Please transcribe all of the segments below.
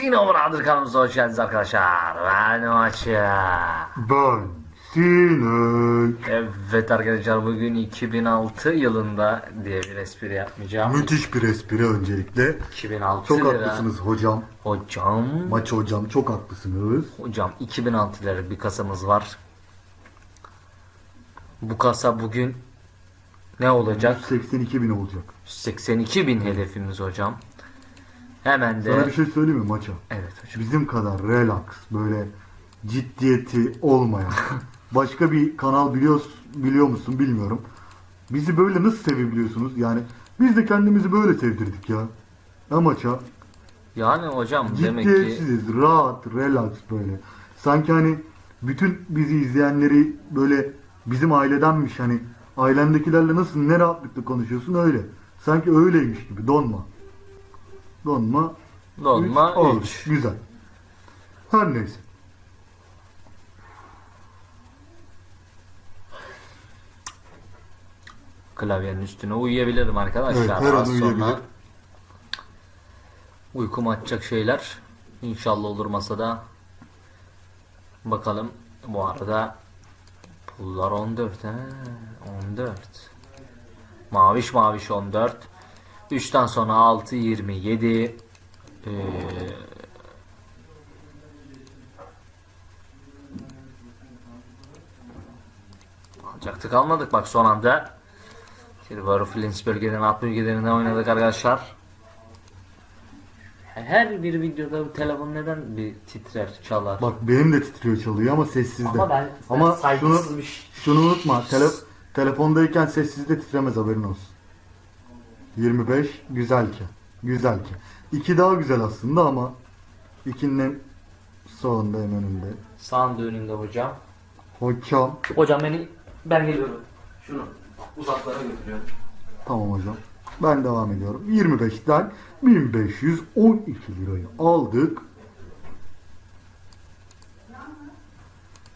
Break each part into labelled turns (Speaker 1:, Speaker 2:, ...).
Speaker 1: Sino Brother kanalımıza hoş geldiniz arkadaşlar. Ben Maça.
Speaker 2: Ben Sinek.
Speaker 1: Evet arkadaşlar bugün 2006 yılında diye bir espri yapmayacağım.
Speaker 2: Müthiş bir espri öncelikle.
Speaker 1: 2006
Speaker 2: Çok
Speaker 1: lira.
Speaker 2: haklısınız hocam.
Speaker 1: Hocam.
Speaker 2: Maç hocam çok haklısınız.
Speaker 1: Hocam 2006 lira bir kasamız var. Bu kasa bugün ne olacak?
Speaker 2: 82 bin olacak.
Speaker 1: 82 bin hedefimiz hocam. Hemen de
Speaker 2: Sana bir şey söyleyeyim mi maça?
Speaker 1: evet hocam.
Speaker 2: Bizim kadar relax böyle ciddiyeti olmayan başka bir kanal biliyor, biliyor musun bilmiyorum. Bizi böyle nasıl sevebiliyorsunuz? Yani biz de kendimizi böyle sevdirdik ya. Ha maça.
Speaker 1: Yani hocam demek ki
Speaker 2: Ciddiyetsiz, rahat, relax böyle. Sanki hani bütün bizi izleyenleri böyle bizim ailedenmiş hani ailendekilerle nasıl ne rahatlıkla konuşuyorsun öyle. Sanki öyleymiş gibi donma. Donma.
Speaker 1: dolma
Speaker 2: üç, oldu.
Speaker 1: 3.
Speaker 2: Güzel. Her neyse.
Speaker 1: Klavyenin üstüne uyuyabilirim arkadaşlar.
Speaker 2: Evet, her an
Speaker 1: Az sonra
Speaker 2: uyuyabilir.
Speaker 1: uykumu açacak şeyler inşallah olur masada. Bakalım bu arada pullar 14 he 14 maviş maviş 14 3'ten sonra 6 27 ee, alacaktık almadık bak son anda Silver Flins bölgeden alt bölgelerinden oynadık arkadaşlar. Her bir videoda bu telefon neden bir titrer, çalar?
Speaker 2: Bak benim de titriyor çalıyor ama sessizde.
Speaker 1: Ama ben- ben
Speaker 2: ama şunu, şunu unutma. Tele, telefondayken sessizde titremez haberin olsun. 25 güzel ki. Güzel ki. 2 daha güzel aslında ama 2'nin sağında hem önünde.
Speaker 1: Sağında önünde hocam.
Speaker 2: Hocam.
Speaker 1: Hocam beni ben geliyorum. Şunu uzaklara götürüyorum.
Speaker 2: Tamam hocam. Ben devam ediyorum. 25'ten 1512 lirayı aldık.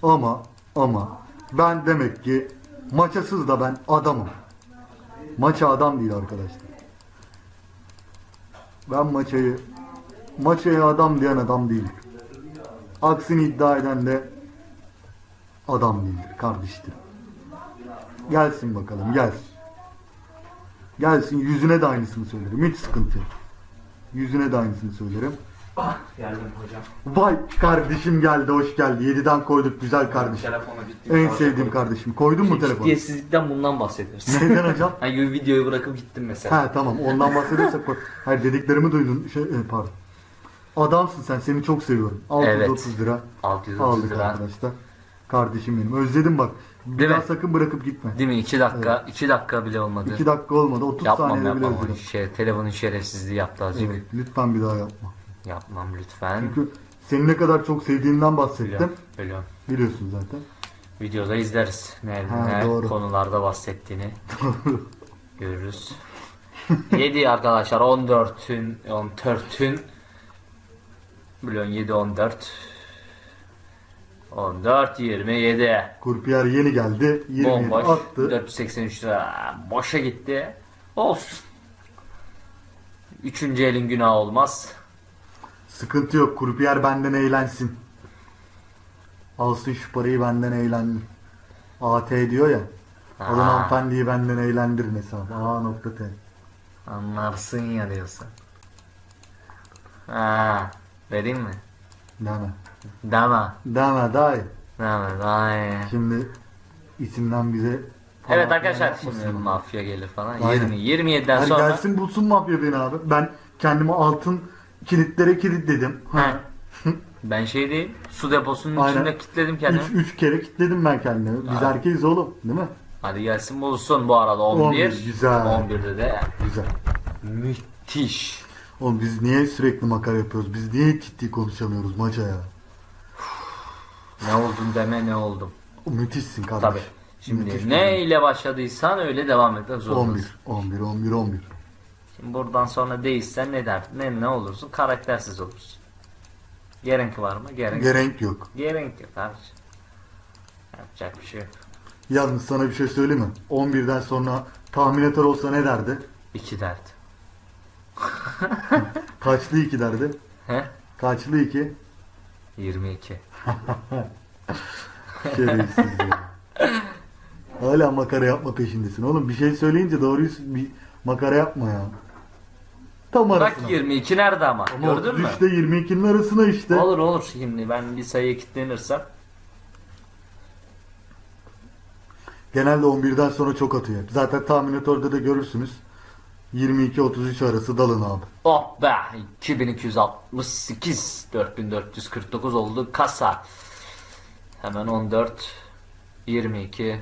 Speaker 2: Ama ama ben demek ki maçasız da ben adamım. Maça adam değil arkadaşlar. Ben maçayı maçaya adam diyen adam değilim. Aksini iddia eden de adam değildir kardeştir. Gelsin bakalım gelsin. Gelsin yüzüne de aynısını söylerim. Hiç sıkıntı yok. Yüzüne de aynısını söylerim.
Speaker 1: Ah geldim hocam.
Speaker 2: Vay kardeşim geldi hoş geldi. 7'den koyduk güzel kardeşim.
Speaker 1: Telefona gittim.
Speaker 2: En sevdiğim kardeşim. Koydun mu telefonu?
Speaker 1: Ciddiyetsizlikten bundan bahsediyoruz.
Speaker 2: Neden hocam?
Speaker 1: Hani videoyu bırakıp gittim mesela.
Speaker 2: Ha tamam ondan bahsediyorsak koy. Hayır dediklerimi duydun. Şey, e, pardon. Adamsın sen seni çok seviyorum. 630
Speaker 1: Evet.
Speaker 2: lira
Speaker 1: 630
Speaker 2: aldık
Speaker 1: lira.
Speaker 2: arkadaşlar. Kardeşim benim. Özledim bak. Bir
Speaker 1: Değil
Speaker 2: daha
Speaker 1: mi?
Speaker 2: sakın bırakıp gitme.
Speaker 1: Değil mi? 2 dakika, 2 dakika bile olmadı.
Speaker 2: 2 dakika olmadı. 30
Speaker 1: yapmam
Speaker 2: saniyede bile
Speaker 1: yapmam.
Speaker 2: özledim.
Speaker 1: Şey, telefonun şerefsizliği yaptı azıcık.
Speaker 2: Evet, lütfen bir daha yapma.
Speaker 1: Yapmam lütfen.
Speaker 2: Çünkü seni ne kadar çok sevdiğimden bahsettim.
Speaker 1: Biliyorum, biliyorum.
Speaker 2: Biliyorsun zaten.
Speaker 1: Videoda izleriz. Ne,
Speaker 2: Ha,
Speaker 1: ne
Speaker 2: doğru.
Speaker 1: konularda bahsettiğini görürüz. 7 arkadaşlar 14'ün 14'ün biliyorsun 7 14 14 27
Speaker 2: Kurpiyer yeni geldi. 27
Speaker 1: bomboş
Speaker 2: attı.
Speaker 1: 483 lira boşa gitti. Olsun. Üçüncü elin günahı olmaz.
Speaker 2: Sıkıntı yok. Kurpiyer benden eğlensin. Alsın şu parayı benden eğlensin. AT diyor ya. Alın
Speaker 1: Aa.
Speaker 2: hanımefendiyi benden eğlendirin hesabı. A nokta T.
Speaker 1: Anlarsın ya diyorsun. Ha, vereyim mi?
Speaker 2: Deme.
Speaker 1: Deme.
Speaker 2: Deme
Speaker 1: daha iyi.
Speaker 2: Şimdi isimden bize
Speaker 1: Evet arkadaşlar şimdi mafya gelir falan.
Speaker 2: Aynen.
Speaker 1: 20 27'den
Speaker 2: Hadi
Speaker 1: sonra
Speaker 2: gelsin bulsun mafya beni abi. Ben kendime altın kilitlere kilitledim.
Speaker 1: He. ben şey değil su deposunun
Speaker 2: Aynen.
Speaker 1: içinde kilitledim kendimi.
Speaker 2: 3 3 kere kilitledim ben kendimi. Biz
Speaker 1: Abi.
Speaker 2: erkeğiz oğlum, değil mi?
Speaker 1: Hadi gelsin bulsun bu arada 11.
Speaker 2: 11, güzel.
Speaker 1: 11'de de
Speaker 2: Güzel.
Speaker 1: müthiş.
Speaker 2: Oğlum biz niye sürekli makara yapıyoruz? Biz niye ciddi konuşamıyoruz maça ya?
Speaker 1: Ne oldun deme ne oldum.
Speaker 2: Müthişsin kardeşim.
Speaker 1: Tabi. Şimdi
Speaker 2: Müthiş
Speaker 1: ne ile başladıysan öyle devam etmek zorundasın.
Speaker 2: 11, 11, 11, 11.
Speaker 1: Şimdi buradan sonra değişsen ne der? Ne ne olursun? Karaktersiz olursun. Gerek var mı? Gerek.
Speaker 2: Gerek yok.
Speaker 1: Gerek yok abi. Yapacak bir şey yok.
Speaker 2: Yalnız sana bir şey söyleyeyim mi? 11'den sonra tahminatör olsa ne derdi?
Speaker 1: İki dert.
Speaker 2: Kaçlı 2 derdi?
Speaker 1: He?
Speaker 2: Kaçlı 2?
Speaker 1: 22.
Speaker 2: Şerefsiz ya. Hala makara yapma peşindesin. Oğlum bir şey söyleyince doğruyu bir makara yapma ya. Tam arasına.
Speaker 1: Bak 22 nerede ama?
Speaker 2: Ama
Speaker 1: Gördün mü?
Speaker 2: 33 ile 22'nin arasına işte.
Speaker 1: Olur olur şimdi ben bir sayıya kilitlenirsem.
Speaker 2: Genelde 11'den sonra çok atıyor. Zaten tahminatörde de görürsünüz. 22-33 arası dalın abi.
Speaker 1: Oh be 2268 4449 oldu kasa. Hemen 14 22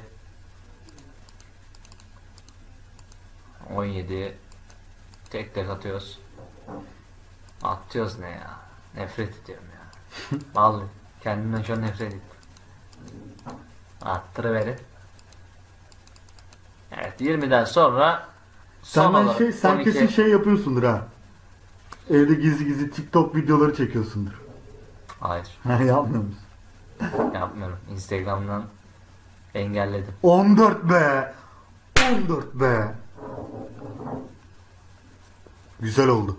Speaker 1: 17 tek tek atıyoruz. Atıyoruz ne ya? Nefret ediyorum ya. Vallahi kendimden şu an nefret ettim. Attırıverin. Evet 20'den sonra son
Speaker 2: Sen, ben
Speaker 1: olarak
Speaker 2: şey, sen
Speaker 1: 12
Speaker 2: kesin şey yapıyorsundur ha. Evde gizli gizli TikTok videoları çekiyorsundur.
Speaker 1: Hayır.
Speaker 2: Ha yapmıyor musun?
Speaker 1: Yapmıyorum. Instagram'dan engelledim.
Speaker 2: 14 be. 14 be. Güzel oldu.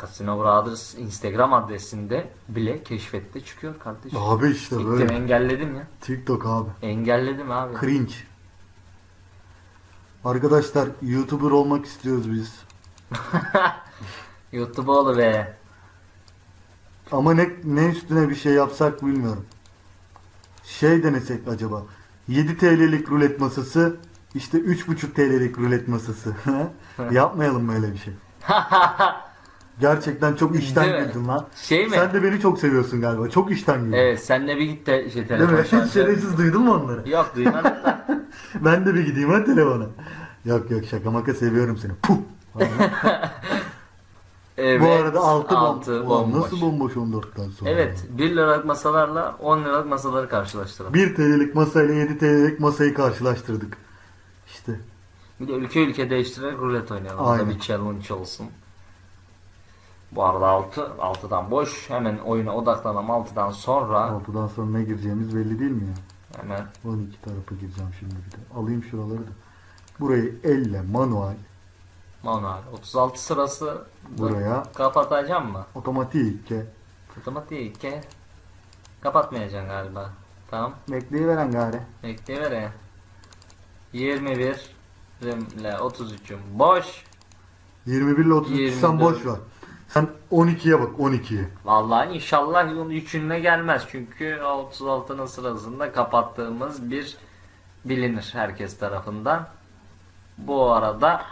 Speaker 1: Casino Brothers Instagram adresinde bile keşfette çıkıyor kardeşim.
Speaker 2: Abi işte
Speaker 1: Siktir
Speaker 2: böyle.
Speaker 1: engelledim ya.
Speaker 2: TikTok abi.
Speaker 1: Engelledim abi.
Speaker 2: Cringe. Arkadaşlar YouTuber olmak istiyoruz biz.
Speaker 1: YouTube oğlu be.
Speaker 2: Ama ne ne üstüne bir şey yapsak bilmiyorum. Şey denesek acaba. 7 TL'lik rulet masası işte 3,5 TL'lik rulet masası. Yapmayalım böyle bir şey. Gerçekten çok işten
Speaker 1: Değil mi?
Speaker 2: güldün lan.
Speaker 1: Şey mi?
Speaker 2: Sen de beni çok seviyorsun galiba. Çok işten güldün.
Speaker 1: Evet senle bir git de şey
Speaker 2: Değil
Speaker 1: telefon
Speaker 2: mi?
Speaker 1: şarjı-
Speaker 2: Şerefsiz duydun mu onları?
Speaker 1: Yok duymadım da.
Speaker 2: Ben de bir gideyim ha telefona. Yok yok şaka maka seviyorum seni. Puh.
Speaker 1: Evet,
Speaker 2: Bu arada 6
Speaker 1: altı bomboş.
Speaker 2: Nasıl bomboş 14'ten sonra?
Speaker 1: Evet 1 liralık masalarla 10 liralık masaları karşılaştıralım.
Speaker 2: 1 TL'lik masayla 7 TL'lik masayı karşılaştırdık.
Speaker 1: Bir de ülke ülke değiştirerek rulet oynayalım. O da
Speaker 2: Aynen.
Speaker 1: bir challenge olsun. Bu arada 6, 6'dan boş. Hemen oyuna odaklanalım 6'dan sonra.
Speaker 2: 6'dan sonra ne gireceğimiz belli değil mi ya?
Speaker 1: Hemen
Speaker 2: 12 tarafa gireceğim şimdi bir de. Alayım şuraları da. Burayı elle manuel
Speaker 1: manuel. 36 sırası
Speaker 2: Buraya.
Speaker 1: kapatacağım mı?
Speaker 2: otomatik.
Speaker 1: Otomatik. Kapatmayacaksın galiba. Tamam.
Speaker 2: Bekleyiveren gari.
Speaker 1: Bekleyiver ya. 21 ile 33'üm boş.
Speaker 2: 21 ile 33 sen
Speaker 1: 24.
Speaker 2: boş ver. Sen 12'ye bak 12'ye.
Speaker 1: Vallahi inşallah onun üçününe gelmez. Çünkü 36'nın sırasında kapattığımız bir bilinir herkes tarafından. Bu arada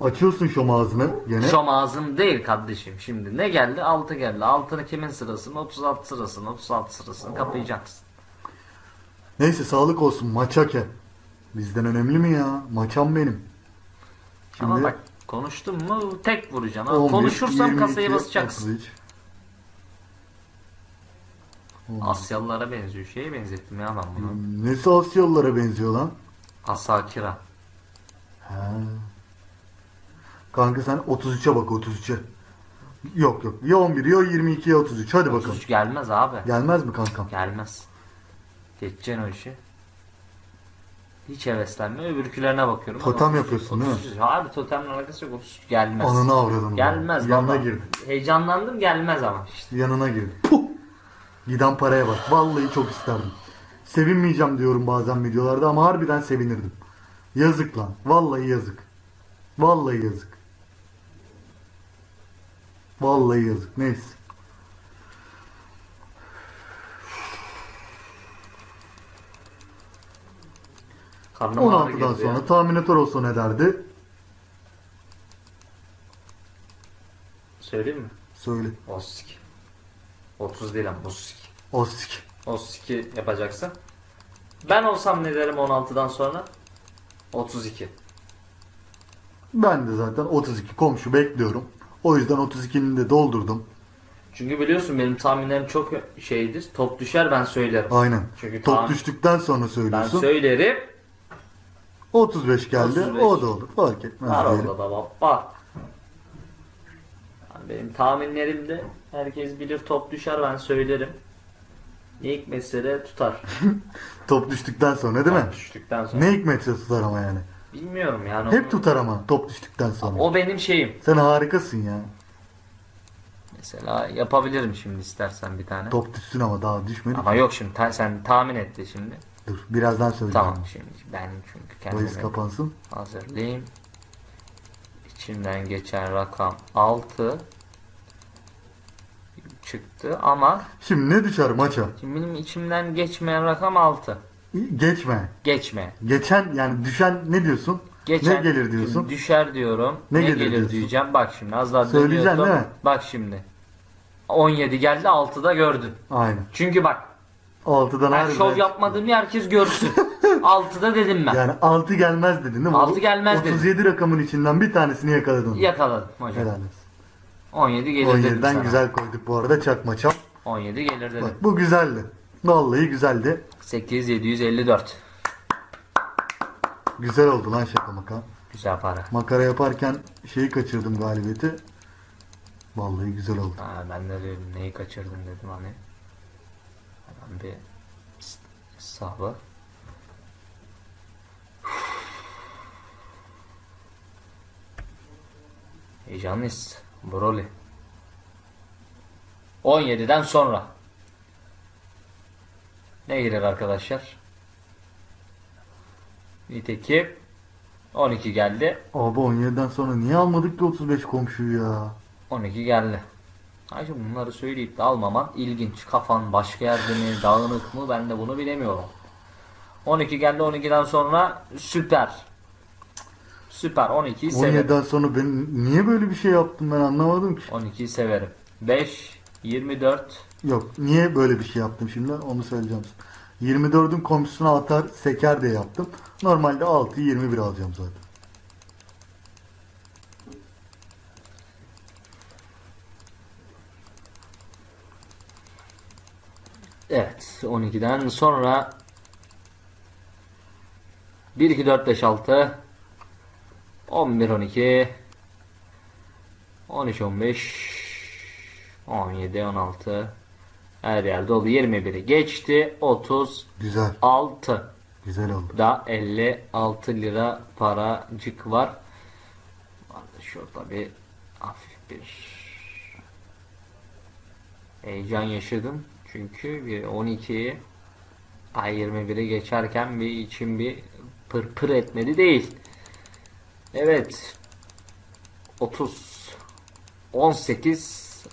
Speaker 2: Açıyorsun şu ağzını gene.
Speaker 1: şom ağzım değil kardeşim. Şimdi ne geldi? 6 geldi. 6'nın kimin sırasını? 36 sırasını. 36 sırasını kapayacaksın.
Speaker 2: Neyse sağlık olsun maçake. Bizden önemli mi ya? Maçam benim. Şimdi
Speaker 1: Ama bak konuştun mu tek vuracaksın. ha.
Speaker 2: 11,
Speaker 1: Konuşursam
Speaker 2: 22,
Speaker 1: kasayı basacaksın.
Speaker 2: 33.
Speaker 1: Asyalılara benziyor. Şeye benzettim ya ben bunu.
Speaker 2: Nesi Asyalılara benziyor lan?
Speaker 1: Asakira.
Speaker 2: He. Kanka sen 33'e bak 33'e. Yok yok. Ya 11 ya 22 ya 33. Hadi bakalım.
Speaker 1: 33 gelmez abi.
Speaker 2: Gelmez mi kankam?
Speaker 1: Gelmez. Geçeceksin o işi. Hiç heveslenme. Öbürkülerine bakıyorum.
Speaker 2: Totem
Speaker 1: Ama
Speaker 2: yapıyorsun değil mi?
Speaker 1: 33 Abi totemle alakası yok. 33 gelmez.
Speaker 2: Ananı avradını.
Speaker 1: Gelmez
Speaker 2: Yanına
Speaker 1: baba. Heyecanlandım gelmez ama işte.
Speaker 2: Yanına girdi. Puh! Giden paraya bak. Vallahi çok isterdim. Sevinmeyeceğim diyorum bazen videolarda ama harbiden sevinirdim. Yazık lan. Vallahi yazık. Vallahi yazık. Vallahi yazık. Neyse.
Speaker 1: Karnım ağrı
Speaker 2: 16'dan
Speaker 1: girdi
Speaker 2: sonra
Speaker 1: ya.
Speaker 2: tahminatör olsa ne derdi?
Speaker 1: Söyleyeyim mi?
Speaker 2: Söyle.
Speaker 1: 32. 30 değil ama 32.
Speaker 2: Ostik.
Speaker 1: 32 yapacaksın. Ben olsam ne derim 16'dan sonra? 32.
Speaker 2: Ben de zaten 32 komşu bekliyorum. O yüzden 32'nin de doldurdum.
Speaker 1: Çünkü biliyorsun benim tahminlerim çok şeydir. Top düşer ben söylerim.
Speaker 2: Aynen.
Speaker 1: Çünkü
Speaker 2: Top
Speaker 1: tahmin-
Speaker 2: düştükten sonra
Speaker 1: Ben
Speaker 2: söylüyorsun.
Speaker 1: söylerim.
Speaker 2: 35 geldi.
Speaker 1: 35.
Speaker 2: O da olur. Fark etmez.
Speaker 1: Var orada da baba. Yani benim tahminlerimde herkes bilir top düşer ben söylerim. Ne hikmetse tutar.
Speaker 2: Top düştükten sonra değil mi?
Speaker 1: Top Düştükten sonra.
Speaker 2: Ne hikmetse tutar ama yani.
Speaker 1: Bilmiyorum yani.
Speaker 2: Hep
Speaker 1: onu-
Speaker 2: tutar ama top düştükten sonra.
Speaker 1: O benim şeyim.
Speaker 2: Sen harikasın ya.
Speaker 1: Mesela yapabilirim şimdi istersen bir tane.
Speaker 2: Top düşsün ama daha düşmedi.
Speaker 1: Ama yok şimdi ta- sen tahmin etti şimdi.
Speaker 2: Dur birazdan söyleyeceğim.
Speaker 1: Tamam şimdi ben çünkü
Speaker 2: Bahis
Speaker 1: kendime
Speaker 2: kapansın.
Speaker 1: hazırlayayım. İçimden geçen rakam 6 çıktı ama
Speaker 2: Şimdi ne düşer maça?
Speaker 1: şimdi benim içimden geçmeyen rakam 6.
Speaker 2: Geçme.
Speaker 1: Geçme.
Speaker 2: Geçen yani düşen ne diyorsun?
Speaker 1: Geçen
Speaker 2: ne gelir diyorsun?
Speaker 1: Düşer diyorum.
Speaker 2: Ne
Speaker 1: Ne,
Speaker 2: gelir
Speaker 1: gelir,
Speaker 2: diyorsun?
Speaker 1: diyeceğim. Bak şimdi az daha
Speaker 2: Söyleyeceksin
Speaker 1: dönüyordum.
Speaker 2: değil mi?
Speaker 1: Bak şimdi. 17 geldi 6'da gördün.
Speaker 2: Aynen.
Speaker 1: Çünkü bak
Speaker 2: 6'dan
Speaker 1: ben
Speaker 2: harbiden
Speaker 1: şov
Speaker 2: çıktı.
Speaker 1: yapmadığımı herkes görsün. 6'da dedim ben.
Speaker 2: Yani 6 gelmez dedin değil mi?
Speaker 1: Altı gelmez dedim.
Speaker 2: 37 rakamın içinden bir tanesini yakaladın.
Speaker 1: Yakaladım hocam.
Speaker 2: Helal olsun.
Speaker 1: 17 gelir dedim
Speaker 2: 17'den
Speaker 1: sana.
Speaker 2: güzel koyduk bu arada çakma çap.
Speaker 1: 17 gelir dedim.
Speaker 2: Bak bu güzeldi. Vallahi güzeldi.
Speaker 1: 8754.
Speaker 2: Güzel oldu lan şaka maka.
Speaker 1: Güzel para.
Speaker 2: Makara yaparken şeyi kaçırdım galibiyeti. Vallahi güzel oldu.
Speaker 1: Ha, ben de dedim neyi kaçırdım dedim hani. Bir hesabı. Heyecanlıyız. Broly. 17'den sonra. Ne girer arkadaşlar? Nitekim 12 geldi.
Speaker 2: Abi 17'den sonra niye almadık ki 35 komşuyu ya?
Speaker 1: 12 geldi. Ayrıca bunları söyleyip de almaman ilginç. Kafan başka yerde mi, dağınık mı ben de bunu bilemiyorum. 12 geldi 12'den sonra süper. Süper 12'yi severim.
Speaker 2: 17'den sonra ben niye böyle bir şey yaptım ben anlamadım ki.
Speaker 1: 12'yi severim. 5, 24,
Speaker 2: Yok niye böyle bir şey yaptım şimdi onu söyleyeceğim sana. 24'ün komşusuna atar seker diye yaptım. Normalde 6'yı 21 alacağım zaten.
Speaker 1: Evet 12'den sonra 1, 2, 4, 5, 6 11, 12 13, 15 17, 16 her yerde oldu 21'i geçti 36
Speaker 2: Güzel. Güzel oldu.
Speaker 1: da 56 lira paracık var şurada bir hafif bir heyecan yaşadım çünkü bir 12'yi ay 21'i geçerken bir içim bir pır pır etmedi değil. Evet. 30 18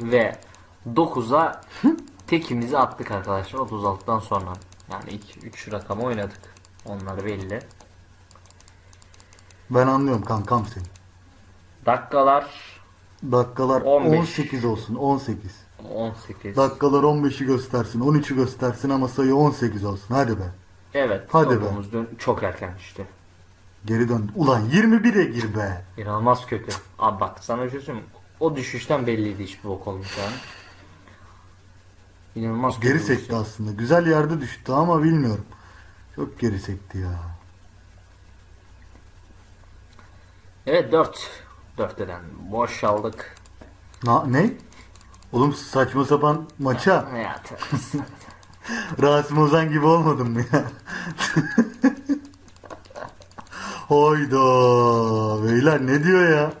Speaker 1: ve 9'a tekimizi attık arkadaşlar 36'dan sonra. Yani ilk 3 rakamı oynadık. Onlar belli.
Speaker 2: Ben anlıyorum kankam seni.
Speaker 1: Dakikalar
Speaker 2: Dakikalar
Speaker 1: 15.
Speaker 2: 18 olsun 18.
Speaker 1: 18.
Speaker 2: Dakikalar 15'i göstersin 13'ü göstersin ama sayı 18 olsun hadi be.
Speaker 1: Evet.
Speaker 2: Hadi be.
Speaker 1: dün çok erken düştü.
Speaker 2: Geri dön. Ulan 21'e gir be.
Speaker 1: İnanılmaz kötü. Abi bak sana bir şey? O düşüşten belliydi hiçbir bok yani. İnanılmaz kötü.
Speaker 2: Geri
Speaker 1: bir
Speaker 2: sekti
Speaker 1: şey.
Speaker 2: aslında. Güzel yerde düştü ama bilmiyorum. Çok geri sekti ya.
Speaker 1: Evet 4. 4 eden boş aldık.
Speaker 2: Na, ne? Oğlum saçma sapan maça
Speaker 1: Ya tövbe.
Speaker 2: Rasim Ozan gibi olmadın mı ya? Hayda beyler ne diyor ya?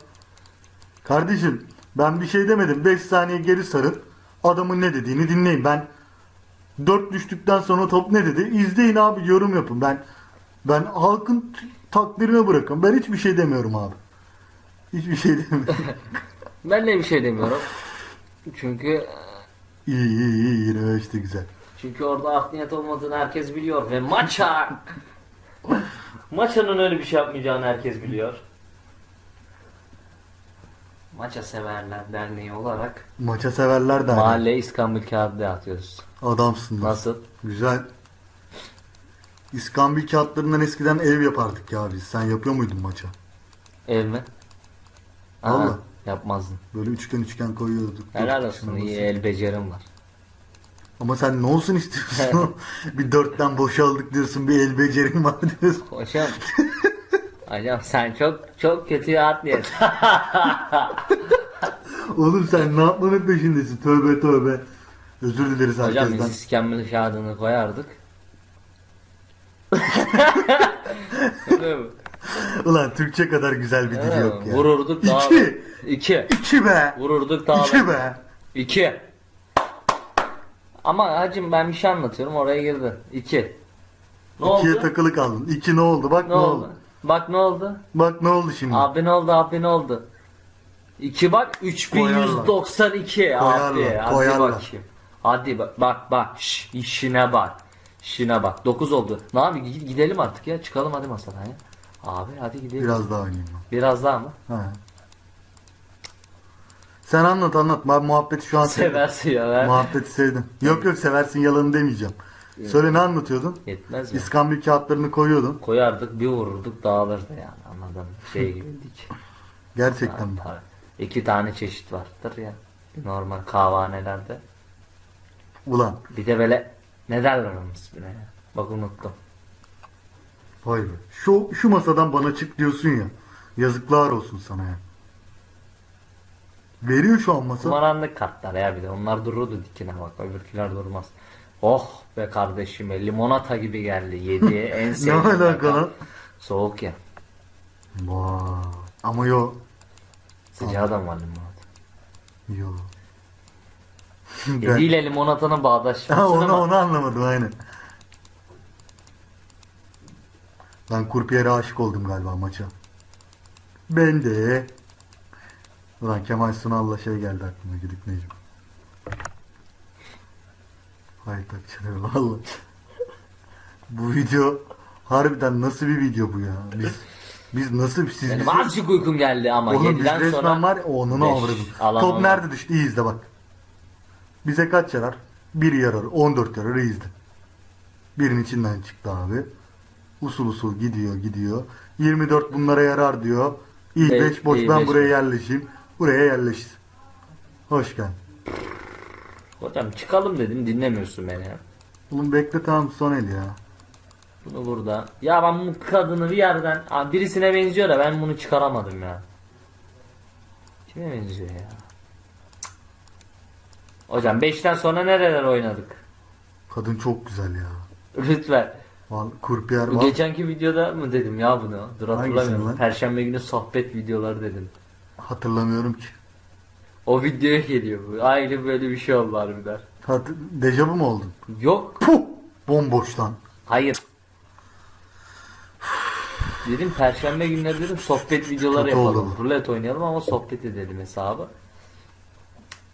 Speaker 2: Kardeşim ben bir şey demedim. 5 saniye geri sarın. Adamın ne dediğini dinleyin. Ben 4 düştükten sonra top ne dedi? İzleyin abi yorum yapın. Ben ben halkın t- takdirine bırakın. Ben hiçbir şey demiyorum abi. Hiçbir şey demiyorum.
Speaker 1: ben de bir şey demiyorum. Çünkü
Speaker 2: iyi iyi iyi yine işte güzel.
Speaker 1: çünkü orada art niyet olmadığını herkes biliyor ve maça maçanın öyle bir şey yapmayacağını herkes biliyor. Maça severler derneği olarak
Speaker 2: Maça severler de.
Speaker 1: mahalle İskambil kağıdı dağıtıyoruz.
Speaker 2: Adamsın. lan.
Speaker 1: Nasıl?
Speaker 2: Güzel. İskambil kağıtlarından eskiden ev yapardık ya biz. Sen yapıyor muydun maça?
Speaker 1: Ev mi?
Speaker 2: Valla.
Speaker 1: Yapmazdın.
Speaker 2: Böyle üçgen üçgen koyuyorduk.
Speaker 1: Helal olsun iyi el becerim var.
Speaker 2: Ama sen ne olsun istiyorsun? bir dörtten boşaldık diyorsun. Bir el becerin var diyorsun.
Speaker 1: Hocam Hocam sen çok çok kötü niyet.
Speaker 2: Oğlum sen ne yapmanın peşindesin? Tövbe tövbe. Özür dileriz
Speaker 1: Hocam
Speaker 2: herkesten.
Speaker 1: biz iskembil kağıdını koyardık. Mi?
Speaker 2: Ulan Türkçe kadar güzel bir dil yok ya.
Speaker 1: Vururduk daha.
Speaker 2: İki.
Speaker 1: İki.
Speaker 2: İki be.
Speaker 1: Vururduk daha.
Speaker 2: İki be.
Speaker 1: İki. Ama hacım ben bir şey anlatıyorum oraya girdin. İki. Ne
Speaker 2: İkiye
Speaker 1: oldu?
Speaker 2: takılı kaldın. İki ne oldu? Bak
Speaker 1: Ne oldu? Bak ne oldu?
Speaker 2: Bak ne oldu şimdi?
Speaker 1: Abi ne oldu abi ne oldu? 2 bak 3192 abi.
Speaker 2: Koyarlar,
Speaker 1: Hadi
Speaker 2: koyarlar.
Speaker 1: bakayım. Hadi bak bak bak Şş, işine bak. İşine bak. 9 oldu. Ne abi Gid- gidelim artık ya. Çıkalım hadi masadan ya. Abi hadi gidelim. Biraz,
Speaker 2: Biraz daha oynayayım ben.
Speaker 1: daha mı?
Speaker 2: Ha. Sen anlat anlat. Ben muhabbeti şu an sevdim.
Speaker 1: Seversin ya ben.
Speaker 2: Muhabbeti sevdim. Yok yok seversin yalanı demeyeceğim. Söyle ne anlatıyordun?
Speaker 1: Yetmez mi?
Speaker 2: İskambil kağıtlarını koyuyordun.
Speaker 1: Koyardık bir vururduk dağılırdı yani anladın mı? Şey gibiydik.
Speaker 2: Gerçekten mi?
Speaker 1: İki tane çeşit vardır ya. Normal kahvanelerde.
Speaker 2: Ulan
Speaker 1: Bir de böyle ne derler onun ismine ya? Bak unuttum.
Speaker 2: Vay be. Şu, şu masadan bana çık diyorsun ya. Yazıklar olsun sana ya. Veriyor şu an masa.
Speaker 1: Kumaranlık kartlar ya bir de onlar dururdu dikine bak öbürküler durmaz. Oh be kardeşime limonata gibi geldi yedi en
Speaker 2: Ne
Speaker 1: sevdiğim.
Speaker 2: alaka
Speaker 1: rakam.
Speaker 2: lan?
Speaker 1: Soğuk ya.
Speaker 2: Vay. Ama yo.
Speaker 1: Sıcağı da var limonata?
Speaker 2: Yo.
Speaker 1: Yedi ile limonatanın
Speaker 2: Ha,
Speaker 1: bağdaşmasını
Speaker 2: onu,
Speaker 1: mı?
Speaker 2: onu anlamadım aynen. Ben Kurpiyer'e aşık oldum galiba maça. Ben de. Ulan Kemal Sunal'la şey geldi aklıma Güdük Necim. Hayır takçıları valla. bu video harbiden nasıl bir video bu ya? Biz biz nasıl siz
Speaker 1: Benim
Speaker 2: biz-
Speaker 1: azıcık uykum geldi ama
Speaker 2: Oğlum biz
Speaker 1: yediden
Speaker 2: resmen
Speaker 1: sonra
Speaker 2: var ya onun
Speaker 1: Beş.
Speaker 2: avradım. Top
Speaker 1: alan.
Speaker 2: nerede düştü? İyi izle bak. Bize kaç yarar? Bir yarar. 14 yarar. izle. Birin içinden çıktı abi. Usul usul gidiyor gidiyor. 24 bunlara yarar diyor. İyi
Speaker 1: Evet,
Speaker 2: 5 boş
Speaker 1: iyi
Speaker 2: ben
Speaker 1: beş
Speaker 2: buraya
Speaker 1: boş.
Speaker 2: yerleşeyim. Buraya yerleşsin. Hoş geldin.
Speaker 1: hocam çıkalım dedim dinlemiyorsun beni.
Speaker 2: Oğlum bekle tamam son el ya.
Speaker 1: Bunu burada. Ya ben bu kadını bir yerden Aa, birisine benziyor da ben bunu çıkaramadım ya. Kime benziyor ya? Cık. Hocam 5'ten sonra nereler oynadık?
Speaker 2: Kadın çok güzel ya.
Speaker 1: Lütfen.
Speaker 2: Kurpiyer var.
Speaker 1: geçenki videoda mı dedim ya bunu? Dur hatırlamıyorum.
Speaker 2: lan?
Speaker 1: Perşembe günü sohbet videoları dedim.
Speaker 2: Hatırlamıyorum ki.
Speaker 1: O videoya geliyor bu. Aynı böyle bir şey oldu harbiden.
Speaker 2: Hat Dejavu mu oldun?
Speaker 1: Yok.
Speaker 2: Puh! Bomboş lan.
Speaker 1: Hayır. Dedim perşembe günleri dedim sohbet videoları
Speaker 2: Kötü
Speaker 1: yapalım. Rulet oynayalım ama sohbet edelim hesabı.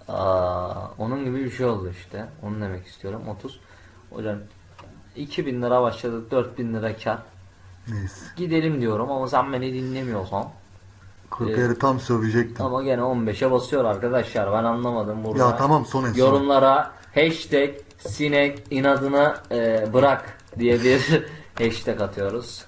Speaker 1: Aa, onun gibi bir şey oldu işte. Onu demek istiyorum. 30. Hocam 2000 lira başladık 4000 lira kar.
Speaker 2: Neyse.
Speaker 1: Gidelim diyorum ama sen beni dinlemiyorsan.
Speaker 2: Kurpiyer'i tam sövecektim.
Speaker 1: Ama gene 15'e basıyor arkadaşlar. Ben anlamadım burada.
Speaker 2: Ya tamam son el.
Speaker 1: Yorumlara hashtag sinek inadına e, bırak diye bir hashtag atıyoruz.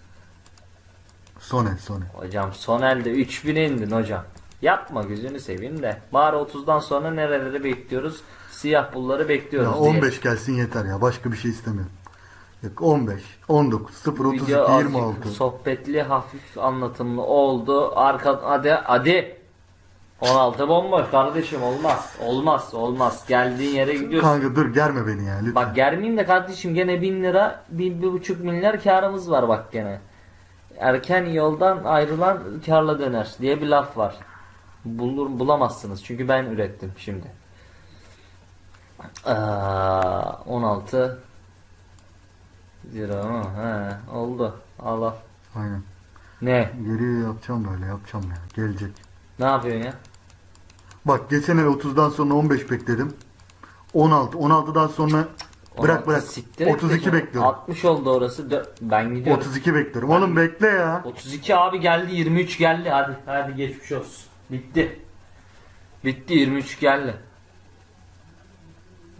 Speaker 2: Son el son el.
Speaker 1: Hocam son elde 3000'e indin hocam. Yapma gözünü seveyim de. Bari 30'dan sonra nereleri bekliyoruz? Siyah pulları bekliyoruz
Speaker 2: Ya
Speaker 1: diye.
Speaker 2: 15 gelsin yeter ya. Başka bir şey istemiyorum. Yok 15, 19, 0, 32,
Speaker 1: Video azıcık
Speaker 2: 26.
Speaker 1: sohbetli hafif anlatımlı oldu. Arka hadi hadi. 16 bomboş kardeşim olmaz. Olmaz olmaz. Geldiğin yere gidiyorsun.
Speaker 2: Kanka dur germe beni ya lütfen.
Speaker 1: Bak germeyeyim de kardeşim gene 1000 lira, 1 bir, buçuk milyar karımız var bak gene. Erken yoldan ayrılan karla döner diye bir laf var. Bulur, bulamazsınız çünkü ben ürettim şimdi. Aa, 16 lira he, oldu. Al al.
Speaker 2: Aynen.
Speaker 1: Ne?
Speaker 2: Geriye yapacağım böyle yapacağım ya. Gelecek.
Speaker 1: Ne yapıyorsun ya?
Speaker 2: Bak geçen el 30'dan sonra 15 bekledim. 16, 16'dan sonra bırak
Speaker 1: 16
Speaker 2: bırak.
Speaker 1: siktir et
Speaker 2: 32
Speaker 1: de.
Speaker 2: bekliyorum.
Speaker 1: 60 oldu orası. Dö- Ben gidiyorum.
Speaker 2: 32 bekliyorum. Oğlum bekle ya.
Speaker 1: 32 abi geldi 23 geldi hadi hadi geçmiş olsun. Bitti. Bitti 23 geldi.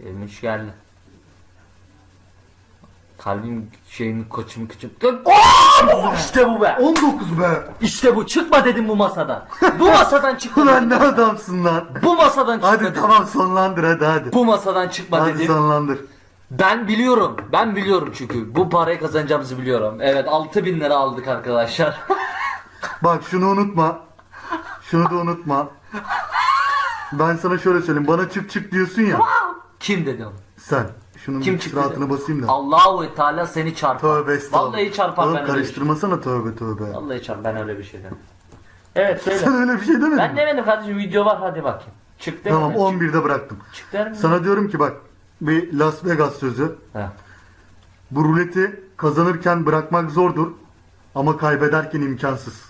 Speaker 1: 23 geldi. Kalbim şeyin koçum kıçım. işte bu be.
Speaker 2: 19 be.
Speaker 1: İşte bu çıkma dedim bu masadan. Bu masadan çıkma
Speaker 2: Ulan
Speaker 1: dedim.
Speaker 2: ne adamsın lan.
Speaker 1: Bu masadan çıkma
Speaker 2: Hadi
Speaker 1: dedim.
Speaker 2: tamam sonlandır hadi hadi.
Speaker 1: Bu masadan çıkma
Speaker 2: Hadi
Speaker 1: dedim.
Speaker 2: sonlandır.
Speaker 1: Ben biliyorum. Ben biliyorum çünkü. Bu parayı kazanacağımızı biliyorum. Evet 6000 lira aldık arkadaşlar.
Speaker 2: Bak şunu unutma. Şunu da unutma. Ben sana şöyle söyleyeyim. Bana çık çık diyorsun ya.
Speaker 1: Kim dedi onu?
Speaker 2: Sen. şunun
Speaker 1: Kim çıktı?
Speaker 2: rahatını basayım da.
Speaker 1: Allahu Teala seni çarpar.
Speaker 2: Tövbe estağfurullah.
Speaker 1: Vallahi çarpar
Speaker 2: Oğlum
Speaker 1: ben öyle bir şey.
Speaker 2: karıştırmasana tövbe tövbe.
Speaker 1: Vallahi çarpar ben öyle bir şey demem. Evet söyle.
Speaker 2: Sen öyle bir şey demedin
Speaker 1: ben
Speaker 2: mi?
Speaker 1: demedim kardeşim video var hadi bakayım. Çık demedin.
Speaker 2: Tamam
Speaker 1: Çık,
Speaker 2: 11'de bıraktım.
Speaker 1: çık der mi?
Speaker 2: Sana diyorum ki bak bir Las Vegas sözü.
Speaker 1: He.
Speaker 2: Bu ruleti kazanırken bırakmak zordur ama kaybederken imkansız.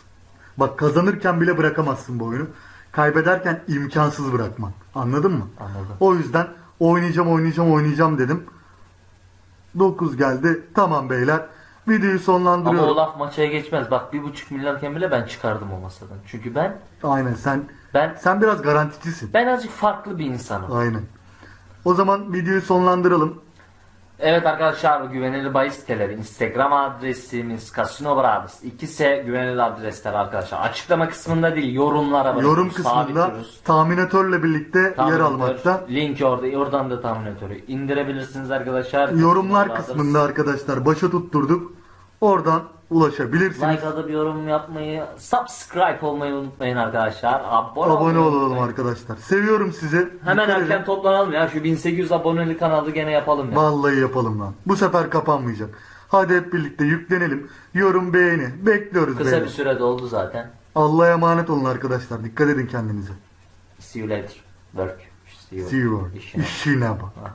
Speaker 2: Bak kazanırken bile bırakamazsın bu oyunu. Kaybederken imkansız bırakmak. Anladın mı?
Speaker 1: Anladım.
Speaker 2: O yüzden oynayacağım oynayacağım oynayacağım dedim. 9 geldi. Tamam beyler. Videoyu
Speaker 1: Ama
Speaker 2: sonlandırıyorum.
Speaker 1: o laf maçaya geçmez. Bak bir buçuk milyarken bile ben çıkardım o masadan. Çünkü ben
Speaker 2: Aynen sen
Speaker 1: ben
Speaker 2: sen biraz garanticisin.
Speaker 1: ben azıcık farklı bir insanım.
Speaker 2: Aynen. O zaman videoyu sonlandıralım.
Speaker 1: Evet arkadaşlar güvenilir bahis siteleri Instagram adresimiz Casino Brothers. İkisi güvenilir adresler arkadaşlar. Açıklama kısmında değil yorumlara bırakıyoruz.
Speaker 2: Yorum kısmında tahminatörle birlikte yer
Speaker 1: Tahminatör,
Speaker 2: almakta.
Speaker 1: Link orada oradan da tahminatörü indirebilirsiniz arkadaşlar.
Speaker 2: Yorumlar
Speaker 1: Casino Brothers.
Speaker 2: kısmında arkadaşlar başa tutturduk. Oradan ulaşabilirsiniz.
Speaker 1: Like atıp yorum yapmayı, subscribe olmayı unutmayın arkadaşlar. Abone,
Speaker 2: Abone olalım
Speaker 1: unutmayın.
Speaker 2: arkadaşlar. Seviyorum sizi.
Speaker 1: Hemen
Speaker 2: Dikkat
Speaker 1: erken
Speaker 2: edin.
Speaker 1: toplanalım ya. Şu 1800 aboneli kanalı gene yapalım ya.
Speaker 2: Vallahi yapalım lan. Bu sefer kapanmayacak. Hadi hep birlikte yüklenelim. Yorum beğeni. Bekliyoruz
Speaker 1: Kısa
Speaker 2: beyler.
Speaker 1: bir sürede oldu zaten.
Speaker 2: Allah'a emanet olun arkadaşlar. Dikkat edin kendinize.
Speaker 1: See you later. Work. See you.
Speaker 2: See you.
Speaker 1: İşine.
Speaker 2: İşine bak.